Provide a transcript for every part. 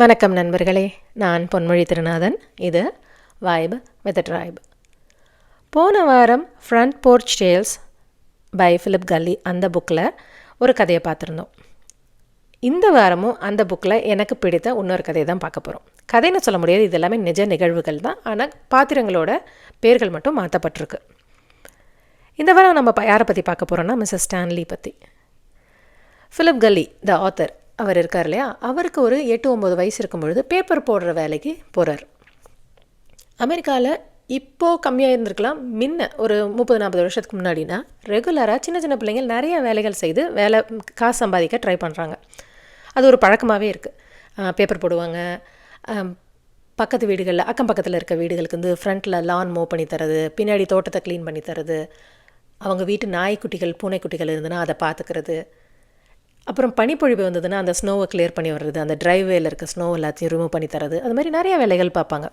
வணக்கம் நண்பர்களே நான் பொன்மொழி திருநாதன். இது வைப் வித் ட்ரைப் போன வாரம் front porch tales by Philip Gulley அந்த புக்கில் ஒரு கதையை பார்த்துருந்தோம். இந்த வாரமும் அந்த புக்கில் எனக்கு பிடித்த இன்னொரு கதையை தான் பார்க்க போகிறோம் கதைன்னு சொல்ல முடியாது இது எல்லாமே நிஜ நிகழ்வுகள் தான். ஆனால் பாத்திரங்களோட பேர்கள் மட்டும் மாற்றப்பட்டிருக்கு இந்த வாரம் நம்ம யாரை பற்றி பார்க்க போகிறோம்னா மிஸ்ஸஸ் ஸ்டான்லி பற்றி ஃபிலிப் கல்லி த ஆத்தர் அவர் இருக்கார் இல்லையா? அவருக்கு ஒரு எட்டு ஒம்பது வயசு இருக்கும் பொழுது பேப்பர் போடுற வேலைக்கு போகிறார் அமெரிக்காவில் இப்போது கம்மியாக இருந்திருக்கலாம். முன்ன ஒரு முப்பது நாற்பது வருஷத்துக்கு முன்னாடினா ரெகுலராக சின்ன சின்ன பிள்ளைங்க நிறைய வேலைகள் செய்து வேலை காசு சம்பாதிக்க ட்ரை பண்ணுறாங்க அது ஒரு பழக்கமாகவே இருக்குது பேப்பர் போடுவாங்க. பக்கத்து வீடுகளில் அக்கம் பக்கத்தில் இருக்க வீடுகளுக்கு வந்து ஃப்ரண்ட்டில் லான் மூவ் பண்ணி தரது பின்னாடி தோட்டத்தை க்ளீன் பண்ணி தரது. அவங்க வீட்டு நாய்க்குட்டிகள் பூனைக்குட்டிகள் இருந்ததுன்னா அதை பார்த்துக்கிறது. அப்புறம் பனிப்பொழிவு வந்ததுன்னா அந்த ஸ்னோவை கிளியர் பண்ணி வர்றது அந்த ட்ரைவேல இருக்க ஸ்னோ எல்லாத்தையும் ரிமூவ் பண்ணி தரது. அது மாதிரி நிறைய வேலைகள் பார்ப்பாங்க.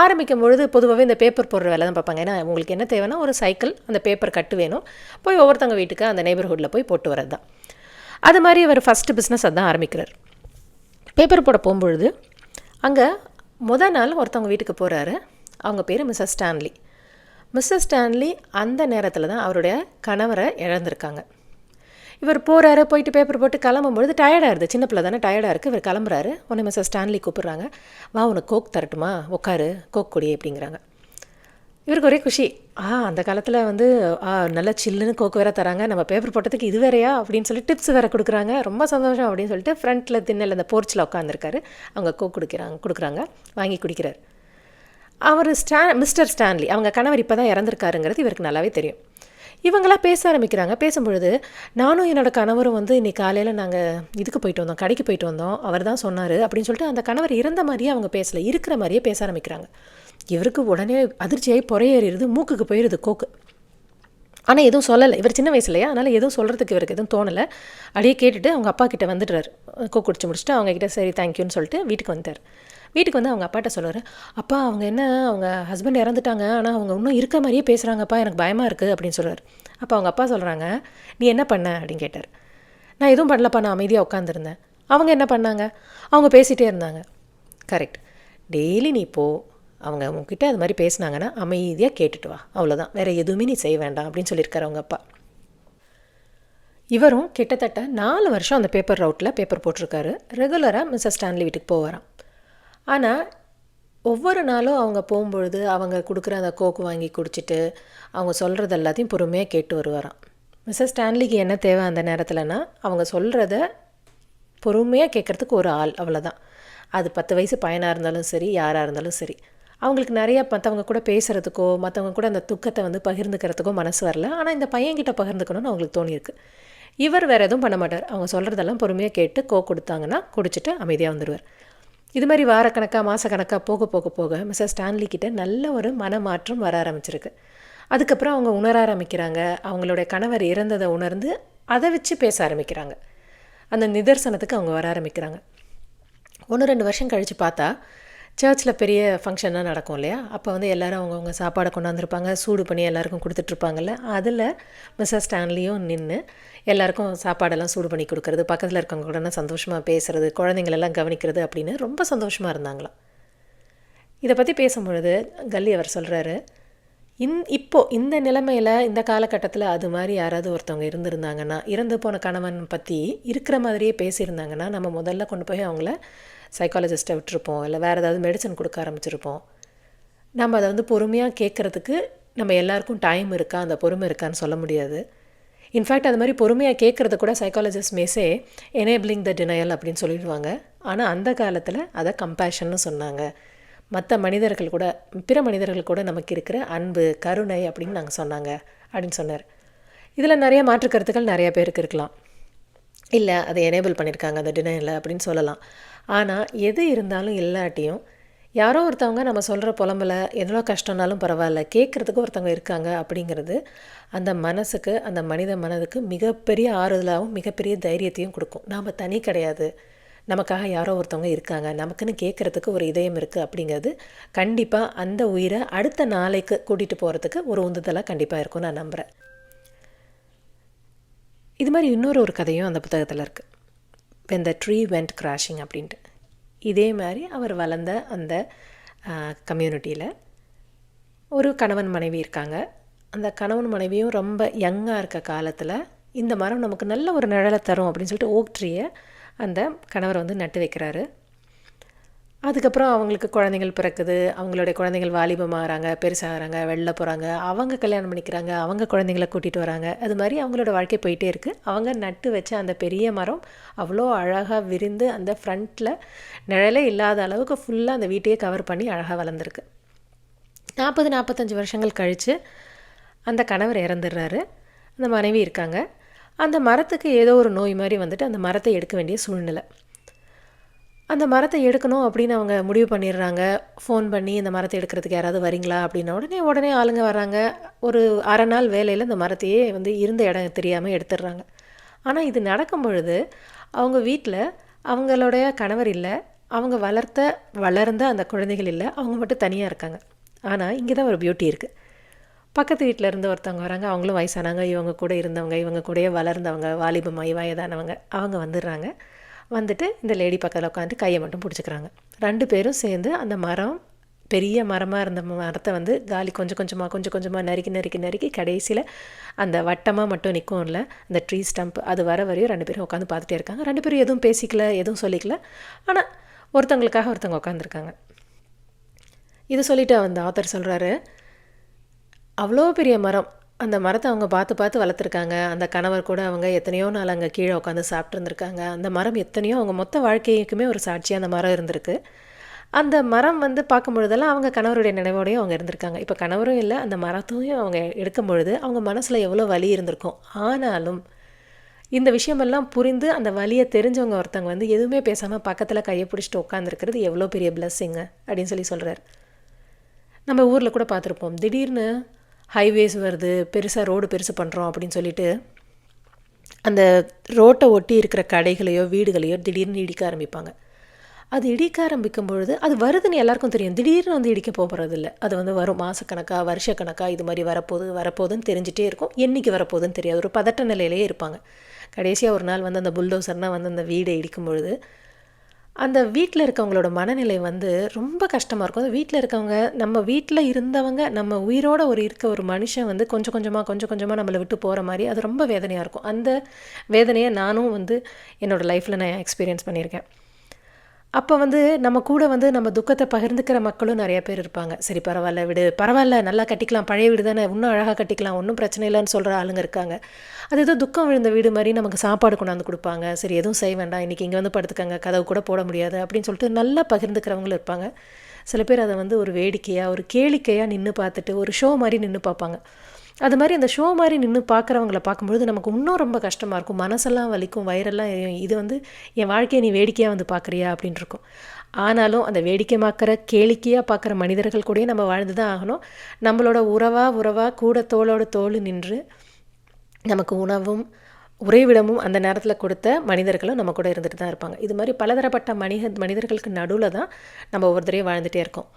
ஆரம்பிக்கும் பொழுது பொதுவாகவே இந்த பேப்பர் போடுற வேலை தான் பார்ப்பாங்க. ஏன்னா உங்களுக்கு என்ன தேவைன்னா ஒரு சைக்கிள் அந்த பேப்பர் கட்டு வேணும். போய் ஒவ்வொருத்தவங்க வீட்டுக்கு அந்த நெய்பர்ஹுட்டில் போய் போட்டு வரது தான் அது மாதிரி அவர் ஃபஸ்ட்டு பிஸ்னஸ் அதான் ஆரம்பிக்கிறார். பேப்பர் போட போகும்பொழுது அங்கே முத நாள் ஒருத்தவங்க வீட்டுக்கு போகிறாரு அவங்க பேர் மிஸ்ஸஸ் ஸ்டான்லி. மிஸ்ஸஸ் ஸ்டான்லி அந்த நேரத்தில் தான் அவருடைய கணவரை இழந்திருக்காங்க. இவர் போகிறாரு போயிட்டு பேப்பர் போட்டு கிளம்பும்பொழுது டயர்டாக இருது சின்ன பிள்ளை தானே டயர்டாக இருக்குது இவர் கிளம்புறாரு. உன்னை மிஸ்ஸஸ் ஸ்டான்லி கூப்பிட்றாங்க. வா உனக்கு கோக் தரட்டுமா? உட்காரு கோக் கொடி அப்படிங்கிறாங்க. இவருக்கு ஒரே குஷி. ஆ அந்த காலத்தில் வந்து ஆ நல்லா சில்லுன்னு கோக்கு வேற தராங்க. நம்ம பேப்பர் போட்டதுக்கு இது வேறையா? அப்படின்னு சொல்லி டிப்ஸ் வேற கொடுக்குறாங்க. ரொம்ப சந்தோஷம் அப்படின்னு சொல்லிட்டு ஃப்ரண்ட்டில் திண்ணில் அந்த போர்ச்சில் உட்காந்துருக்காரு அவங்க கோக் கொடுக்குறாங்க கொடுக்குறாங்க. வாங்கி குடிக்கிறார். அவர் ஸ்டா மிஸ்டர் ஸ்டான்லி அவங்க கணவர் இப்போ தான் இறந்துருக்காருங்கிறது இவருக்கு நல்லாவே தெரியும். இவங்களாம் பேச ஆரம்பிக்கிறாங்க. பேசும்பொழுது நானும் என்னோடய கணவரும் வந்து இன்றைக்கி காலையில் நாங்கள் இதுக்கு போயிட்டு வந்தோம். கடைக்கு போயிட்டு வந்தோம். அவர் தான் சொன்னார் அப்படின்னு சொல்லிட்டு அந்த கணவர் இறந்த மாதிரியே அவங்க பேசல. இருக்கிற மாதிரியே பேச ஆரம்பிக்கிறாங்க. இவருக்கு உடனே அதிர்ச்சியாகி புறையேறிடுது. மூக்குக்கு போயிடுது கோக்கு. ஆனால் எதுவும் சொல்லலை. இவர் சின்ன வயசுலையா? அதனால் எதுவும் சொல்கிறதுக்கு இவருக்கு எதுவும் தோணலை. அப்படியே கேட்டுட்டு அவங்க அப்பா கிட்ட வந்துடுறாரு. கோ குடிச்சு முடிச்சுட்டு அவங்க கிட்ட சரி தேங்க்யூன்னு சொல்லிட்டு வீட்டுக்கு வந்துட்டார். வீட்டுக்கு வந்து அவங்க அப்பாட்ட சொல்லுவார் அப்பா அவங்க என்ன அவங்க ஹஸ்பண்ட் இறந்துட்டாங்க. ஆனால் அவங்க இன்னும் இருக்க மாதிரியே பேசுகிறாங்கப்பா எனக்கு பயமாக இருக்குது அப்படின்னு சொல்கிறார் அப்போ அவங்க அப்பா சொல்கிறாங்க நீ என்ன பண்ண? அப்படின்னு கேட்டார். நான் எதுவும் பண்ணலப்பா. நான் அமைதியாக உட்காந்துருந்தேன் அவங்க என்ன பண்ணாங்க? அவங்க பேசிகிட்டே இருந்தாங்க. கரெக்ட் டெய்லி நீ போ அவங்க உங்ககிட்ட அது மாதிரி பேசினாங்கன்னா அமைதியாக கேட்டுட்டு வா. அவ்வளோதான் வேறு எதுவுமே நீ செய்ய வேண்டாம் அப்படின்னு சொல்லியிருக்காரு அவங்க அப்பா. இவரும் கிட்டத்தட்ட நாலு வருஷம் அந்த பேப்பர் ரவுட்டில் பேப்பர் போட்டிருக்காரு. ரெகுலராக மிஸ்ஸஸ் ஸ்டான்லி வீட்டுக்கு போவாராம். ஆனால் ஒவ்வொரு நாளும் அவங்க போகும்பொழுது அவங்க கொடுக்குற அந்த கோக்கு வாங்கி குடிச்சிட்டு அவங்க சொல்கிறது எல்லாத்தையும் பொறுமையாக கேட்டு வருவாராம். மிஸ்ஸஸ் ஸ்டான்லிக்கு என்ன தேவை அந்த நேரத்தில்னா அவங்க சொல்கிறத பொறுமையாக கேட்குறதுக்கு ஒரு ஆள் அவ்வளோதான் அது பத்து வயசு பையனாக இருந்தாலும் சரி யாராக இருந்தாலும் சரி. அவங்களுக்கு நிறையா மற்றவங்க கூட பேசுகிறதுக்கோ மற்றவங்க கூட அந்த துக்கத்தை வந்து பகிர்ந்துக்கிறதுக்கோ மனசு வரல. ஆனால் இந்த பையன்கிட்ட பகிர்ந்துக்கணும்னு அவங்களுக்கு தோணியிருக்கு. இவர் வேறு எதுவும் பண்ண மாட்டார். அவங்க சொல்கிறதெல்லாம் பொறுமையாக கேட்டு கோ கொடுத்தாங்கன்னா குடிச்சிட்டு அமைதியாக வந்துடுவார் இது மாதிரி வாரக்கணக்காக மாதக்கணக்காக போக போக போக மிஸ்ஸஸ் ஸ்டான்லி கிட்ட நல்ல ஒரு மனமாற்றம் வர ஆரம்பிச்சிருக்கு. அதுக்கப்புறம் அவங்க உணர ஆரம்பிக்கிறாங்க. அவங்களுடைய கணவர் இறந்ததை உணர்ந்து அதை வச்சு பேச ஆரம்பிக்கிறாங்க. அந்த நிதர்சனத்துக்கு அவங்க வர ஆரம்பிக்கிறாங்க. ஒன்று ரெண்டு வருஷம் கழித்து பார்த்தா சர்ச்சில் பெரிய ஃபங்க்ஷன்லாம் நடக்கும் இல்லையா? அப்போ வந்து எல்லாரும் அவங்கவுங்க சாப்பாடை கொண்டாந்துருப்பாங்க சூடு பண்ணி எல்லாருக்கும் கொடுத்துட்ருப்பாங்கல்ல? அதில் மிஸ்ஸஸ் ஸ்டான்லியும் நின்று எல்லாருக்கும் சாப்பாடெல்லாம் சூடு பண்ணி கொடுக்குறது பக்கத்தில் இருக்கவங்க கூட சந்தோஷமாக பேசுறது குழந்தைங்களெல்லாம் கவனிக்கிறது அப்படின்னு ரொம்ப சந்தோஷமாக இருந்தாங்களாம். இதை பற்றி பேசும்பொழுது கல்லி அவர் சொல்கிறாரு இந் இப்போ இந்த நிலைமையில் இந்த காலகட்டத்தில் அது மாதிரி யாராவது ஒருத்தவங்க இருந்திருந்தாங்கன்னா இறந்து போன கணவன் பற்றி இருக்கிற மாதிரியே பேசியிருந்தாங்கன்னா நம்ம முதல்ல கொண்டு போய் அவங்கள சைக்காலஜிஸ்ட்டை விட்டுருப்போம். இல்லை வேறு ஏதாவது மெடிசன் கொடுக்க ஆரம்பிச்சிருப்போம். நம்ம அதை வந்து பொறுமையாக கேட்குறதுக்கு நம்ம எல்லாருக்கும் டைம் இருக்கா? அந்த பொறுமை இருக்கான்னு சொல்ல முடியாது. இன்ஃபேக்ட் அது மாதிரி பொறுமையாக கேட்குறது கூட psychologist may say enabling the denial அப்படின்னு சொல்லிடுவாங்க. ஆனால் அந்த காலத்தில் அதை கம்பேஷன்னு சொன்னாங்க. மற்ற மனிதர்கள் கூட பிற மனிதர்கள் கூட நமக்கு இருக்கிற அன்பு கருணை அப்படின்னு நாங்கள் சொன்னாங்க அப்படின்னு சொன்னார். இதில் நிறைய மாற்று கருத்துக்கள் நிறைய பேருக்கு இருக்கலாம். இல்லை அதை எனேபிள் பண்ணியிருக்காங்க அந்த டினையில் அப்படின்னு சொல்லலாம். ஆனால் எது இருந்தாலும் இல்லாட்டியும் யாரோ ஒருத்தவங்க நம்ம சொல்கிற புலம்பில் எவ்வளோ கஷ்டம்னாலும் பரவாயில்ல கேட்குறதுக்கு ஒருத்தவங்க இருக்காங்க அப்படிங்கிறது அந்த மனசுக்கு அந்த மனித மனதுக்கு மிகப்பெரிய ஆறுதலாகவும் மிகப்பெரிய தைரியத்தையும் கொடுக்கும். நாம் தனி கிடையாது. நமக்காக யாரோ ஒருத்தவங்க இருக்காங்க. நமக்குன்னு கேட்குறதுக்கு ஒரு இதயம் இருக்குது அப்படிங்கிறது கண்டிப்பாக அந்த உயிரை அடுத்த நாளைக்கு கூட்டிகிட்டு போகிறதுக்கு ஒரு உந்துதலாக கண்டிப்பாக இருக்கும் நான் நம்புகிறேன் இது மாதிரி இன்னொரு ஒரு கதையும் அந்த புத்தகத்தில் இருக்குது when the tree went crashing அப்படின்ட்டு. இதே மாதிரி அவர் வளர்ந்த அந்த கம்யூனிட்டியில் ஒரு கணவன் மனைவி இருக்காங்க. அந்த கணவன் மனைவியும் ரொம்ப யங்காக இருக்க காலத்தில் இந்த மரம் நமக்கு நல்ல ஒரு நிழலை தரும் அப்படின்னு சொல்லிட்டு ஓக் ட்ரீயை அந்த கணவர் வந்து நட்டு வைக்கிறாரு. அதுக்கப்புறம் அவங்களுக்கு குழந்தைகள் பிறக்குது. அவங்களுடைய குழந்தைகள் வாலிபமாகறாங்க பெருசாகிறாங்க வெளில போகிறாங்க அவங்க கல்யாணம் பண்ணிக்கிறாங்க அவங்க குழந்தைங்கள கூட்டிகிட்டு வராங்க. அது மாதிரி அவங்களோட வாழ்க்கை போயிட்டே இருக்குது அவங்க நட்டு வச்ச அந்த பெரிய மரம் அவ்வளோ அழகாக விரிந்து அந்த ஃப்ரண்ட்டில் நிழலே இல்லாத அளவுக்கு ஃபுல்லாக அந்த வீட்டையே கவர் பண்ணி அழகாக வளர்ந்துருக்கு. நாற்பது நாற்பத்தஞ்சு வருஷங்கள் கழித்து அந்த கணவர் இறந்துடுறாரு. அந்த மனைவி இருக்காங்க. அந்த மரத்துக்கு ஏதோ ஒரு நோய் மாதிரி வந்துட்டு அந்த மரத்தை எடுக்க வேண்டிய சூழ்நிலை. அந்த மரத்தை எடுக்கணும் அப்படின்னு அவங்க முடிவு பண்ணிடுறாங்க. ஃபோன் பண்ணி இந்த மரத்தை எடுக்கிறதுக்கு யாராவது வரீங்களா? அப்படின்ன உடனே உடனே ஆளுங்க வராங்க. ஒரு அரை நாள் வேலையில் இந்த மரத்தையே வந்து இருந்த இடம் தெரியாமல் எடுத்துடுறாங்க. ஆனால் இது நடக்கும் பொழுது அவங்க வீட்டில் அவங்களுடைய கணவர் இல்லை. அவங்க வளர்த்த வளர்ந்த அந்த குழந்தைகள் இல்லை. அவங்க மட்டும் தனியாக இருக்காங்க. ஆனால் இங்கே தான் ஒரு பியூட்டி இருக்குது பக்கத்து வீட்டில் இருந்து ஒருத்தவங்க வராங்க அவங்களும் வயசானவங்க இவங்க கூட இருந்தவங்க இவங்க கூடயே வளர்ந்தவங்க வாலிபமாய் வயதானவங்க அவங்க வந்துடுறாங்க. வந்துட்டு இந்த லேடி பக்கத்தில் உட்காந்துட்டு கையை மட்டும் பிடிச்சிக்கிறாங்க. ரெண்டு பேரும் சேர்ந்து அந்த மரம் பெரிய மரமாக இருந்த மரத்தை வந்து காலி கொஞ்சம் கொஞ்சமாக கொஞ்சம் கொஞ்சமாக நறுக்கி நறுக்கி நறுக்கி கடைசியில் அந்த வட்டமாக மட்டும் நிற்கும்ல அந்த ட்ரீ ஸ்டம்ப் அது வர வரையும் ரெண்டு பேரும் உட்காந்து பார்த்துட்டே இருக்காங்க. ரெண்டு பேரும் எதுவும் பேசிக்கல எதுவும் சொல்லிக்கல. ஆனால் ஒருத்தவங்களுக்காக ஒருத்தவங்க உட்காந்துருக்காங்க இது சொல்லிவிட்டு அந்த ஆத்தர் சொல்கிறாரு அவ்வளோ பெரிய மரம். அந்த மரத்தை அவங்க பார்த்து பார்த்து வளர்த்துருக்காங்க. அந்த கணவர் கூட அவங்க எத்தனையோ நாள் அங்கே கீழே உட்காந்து சாப்பிட்ருந்துருக்காங்க அந்த மரம் எத்தனையோ அவங்க மொத்த வாழ்க்கைக்குமே ஒரு சாட்சியாக அந்த மரம் இருந்திருக்கு. அந்த மரம் வந்து பார்க்கும் பொழுதெல்லாம் அவங்க கணவருடைய நினைவோடையும் அவங்க இருந்திருக்காங்க. இப்போ கணவரும் இல்லை அந்த மரத்தையும் அவங்க எடுக்கும் பொழுது அவங்க மனசில் எவ்வளோ வலி இருந்திருக்கும். ஆனாலும் இந்த விஷயமெல்லாம் புரிந்து அந்த வலியை தெரிஞ்சவங்க ஒருத்தவங்க வந்து எதுவுமே பேசாமல் பக்கத்தில் கையை பிடிச்சிட்டு உட்காந்துருக்கிறது எவ்வளோ பெரிய பிளஸ்ஸிங்கு அப்படின்னு சொல்லி சொல்கிறார் நம்ம ஊரில் கூட பார்த்துருப்போம். திடீர்னு ஹைவேஸ் வருது பெருசாக ரோடு பெருசு பண்ணுறோம் அப்படின்னு சொல்லிட்டு அந்த ரோட்டை ஒட்டி இருக்கிற கடைகளையோ வீடுகளையோ திடீர்னு இடிக்க ஆரம்பிப்பாங்க. அது இடிக்க ஆரம்பிக்கும் பொழுது அது வருதுன்னு எல்லாருக்கும் தெரியும். திடீர்னு வந்து இடிக்க போகிறது இல்லை அது வந்து வரும். மாதக்கணக்காக வருஷக்கணக்காக இது மாதிரி வரப்போகுது வரப்போகுதுன்னு தெரிஞ்சிட்டே இருக்கும். என்றைக்கு வரப்போகுதுன்னு தெரியாது. ஒரு பதட்ட நிலையிலே இருப்பாங்க. கடைசியாக ஒரு நாள் வந்து அந்த புல்டோசர்னால் வந்து அந்த வீடை இடிக்கும் பொழுது அந்த வீட்டில் இருக்கவங்களோட மனநிலை வந்து ரொம்ப கஷ்டமாக இருக்கும். அது வீட்டில் இருக்கவங்க நம்ம வீட்டில் இருந்தவங்க நம்ம உயிரோட ஒரு இருக்க ஒரு மனுஷன் வந்து கொஞ்சம் கொஞ்சமாக கொஞ்சம் கொஞ்சமாக நம்மளை விட்டு போகிற மாதிரி அது ரொம்ப வேதனையாக இருக்கும். அந்த வேதனையை நானும் வந்து என்னோடய லைஃப்பில் நான் எக்ஸ்பீரியன்ஸ் பண்ணியிருக்கேன். அப்போ வந்து நம்ம கூட வந்து நம்ம துக்கத்தை பகிர்ந்துக்கிற மக்களும் நிறைய பேர் இருப்பாங்க. சரி பரவாயில்ல விடு. பரவாயில்ல நல்லா கட்டிக்கலாம். பழைய வீடு தானே. இன்னும் அழகாக கட்டிக்கலாம். ஒன்றும் பிரச்சனை இல்லைன்னு சொல்கிற ஆளுங்க இருக்காங்க. அது ஏதோ துக்கம் விழுந்த வீடு மாதிரி நமக்கு சாப்பாடு கொண்டாந்து கொடுப்பாங்க. சரி எதுவும் செய்ய வேண்டாம். இன்றைக்கி இங்கே வந்து படுத்துக்கங்க. கதவு கூட போட முடியாது அப்படின்னு சொல்லிட்டு நல்லா பகிர்ந்துக்கிறவங்களும் இருப்பாங்க. சில பேர் அதை வந்து ஒரு வேடிக்கையாக ஒரு கேளிக்கையாக நின்று பார்த்துட்டு ஒரு ஷோ மாதிரி நின்று பார்ப்பாங்க. அது மாதிரி அந்த ஷோ மாதிரி நின்று பார்க்குறவங்கள பார்க்கும்பொழுது நமக்கு இன்னும் ரொம்ப கஷ்டமாக இருக்கும். மனசெல்லாம் வலிக்கும் வயிறெல்லாம் இது வந்து என் வாழ்க்கையை நீ வேடிக்கையாக வந்து பார்க்குறியா அப்படின்ட்டு இருக்கும். ஆனாலும் அந்த வேடிக்கை பார்க்குற கேளிக்கையாக பார்க்குற மனிதர்கள் கூடயே நம்ம வாழ்ந்து தான் ஆகணும். நம்மளோட உறவாக உறவாக கூட தோளோட தோல் நின்று நமக்கு உணவும் உறைவிடமும் அந்த நேரத்தில் கொடுத்த மனிதர்களும் நம்ம கூட இருந்துட்டு தான் இருப்பாங்க. இது மாதிரி பலதரப்பட்ட மனித மனிதர்களுக்கு நடுவில் தான் நம்ம ஒவ்வொருத்தரையும் வாழ்ந்துகிட்டே இருக்கோம்.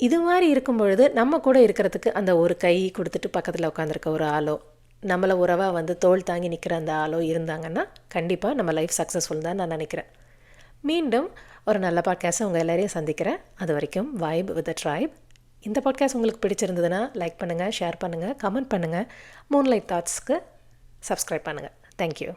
இது மாதிரி இருக்கும் பொழுது நம்ம கூட இருக்கிறதுக்கு அந்த ஒரு கை கொடுத்துட்டு பக்கத்தில் உட்காந்துருக்க ஒரு ஆளோ நம்மளை உறவாக வந்து தோல் தாங்கி நிற்கிற அந்த ஆளோ இருந்தாங்கன்னா கண்டிப்பாக நம்ம லைஃப் சக்ஸஸ்ஃபுல் தான் நான் நினைக்கிறேன். மீண்டும் ஒரு நல்ல பாட்காஸ்ட்டை உங்கள் எல்லோரையும் சந்திக்கிறேன். அது வரைக்கும் வைப் வித் ட்ரைப் இந்த பாட்காஸ்ட் உங்களுக்கு பிடிச்சிருந்ததுன்னா லைக் பண்ணுங்கள் ஷேர் பண்ணுங்கள் கமெண்ட் பண்ணுங்கள் மூன்லைட் தாட்ஸ்க்கு சப்ஸ்கிரைப் பண்ணுங்கள் தேங்க்யூ